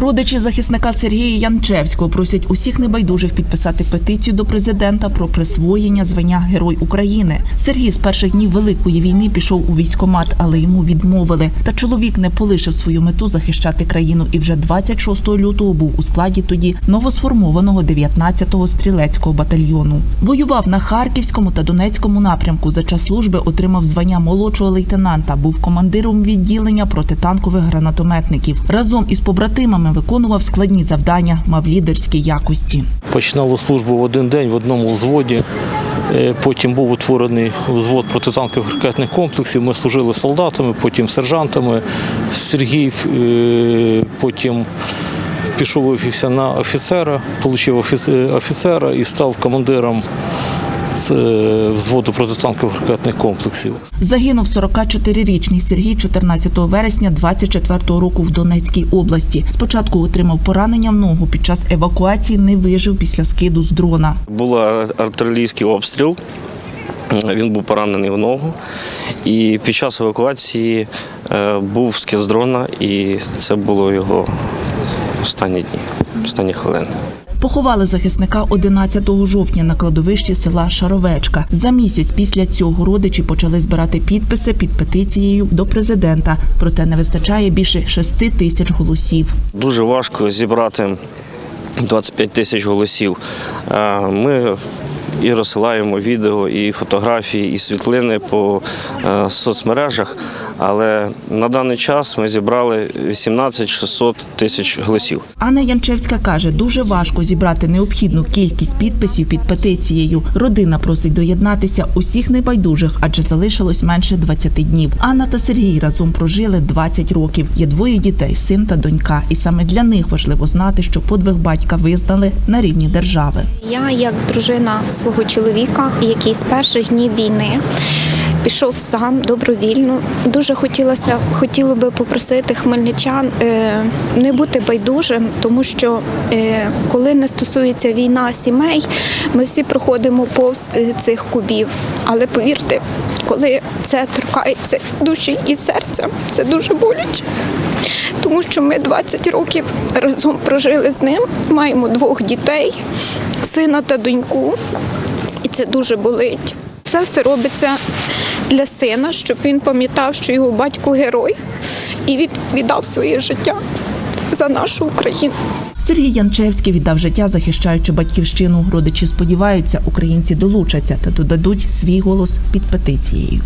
Родичі захисника Сергія Янчевського просять усіх небайдужих підписати петицію до президента про присвоєння звання Герой України. Сергій з перших днів великої війни пішов у військкомат, але йому відмовили. Та чоловік не полишив свою мету захищати країну і вже 26 лютого був у складі тоді новосформованого 19-го стрілецького батальйону. Воював на Харківському та Донецькому напрямку. За час служби отримав звання молодшого лейтенанта. Був командиром відділення протитанкових гранатометників. Разом із побратимами виконував складні завдання, мав лідерські якості. Починало службу в один день в одному взводі. Е, Потім був утворений взвод протитанкових ракетних комплексів. Ми служили солдатами, потім сержантами. Сергій е, потім пішов на офіцера, отримав офіцера і став командиром з, е, взводу протитанкових ракетних комплексів. Загинув 44-річний Сергій 14 вересня 24 року в Донецькій області. Спочатку отримав поранення в ногу. Під час евакуації не вижив після скиду з дрона. Був артилерійський обстріл. Він був поранений в ногу. І під час евакуації е, був скид з дрона, і це було його останні дні, останні хвилини. Поховали захисника 11 жовтня на кладовищі села Шаровечка. За місяць після цього родичі почали збирати підписи під петицією до президента. Проте не вистачає більше 6 тисяч голосів. Дуже важко зібрати 25 тисяч голосів. Е, Ми і розсилаємо відео, і фотографії, і світлини по е, соцмережах. Але на даний час ми зібрали 18 600 тисяч голосів. Анна Янчевська каже, дуже важко зібрати необхідну кількість підписів під петицією. Родина просить доєднатися усіх небайдужих, адже залишилось менше 20 днів. Анна та Сергій разом прожили 20 років. Є двоє дітей, син та донька. І саме для них важливо знати, що подвиг батька визнали на рівні держави. Я, як дружина свого чоловіка, який з перших днів війни пішов сам добровільно. Дуже хотілося, хотіло би попросити хмельничан е, не бути байдужим, тому що е, коли не стосується війна сімей, ми всі проходимо повз е, цих кубів. Але повірте, коли це торкається душі і серця, це дуже боляче. Тому що ми 20 років разом прожили з ним, маємо двох дітей, сина та доньку, і це дуже болить. Це все робиться для сина, щоб він пам'ятав, що його батько герой, і віддав своє життя за нашу Україну. Сергій Янчевський віддав життя, захищаючи батьківщину. Родичі сподіваються, українці долучаться та додадуть свій голос під петицією.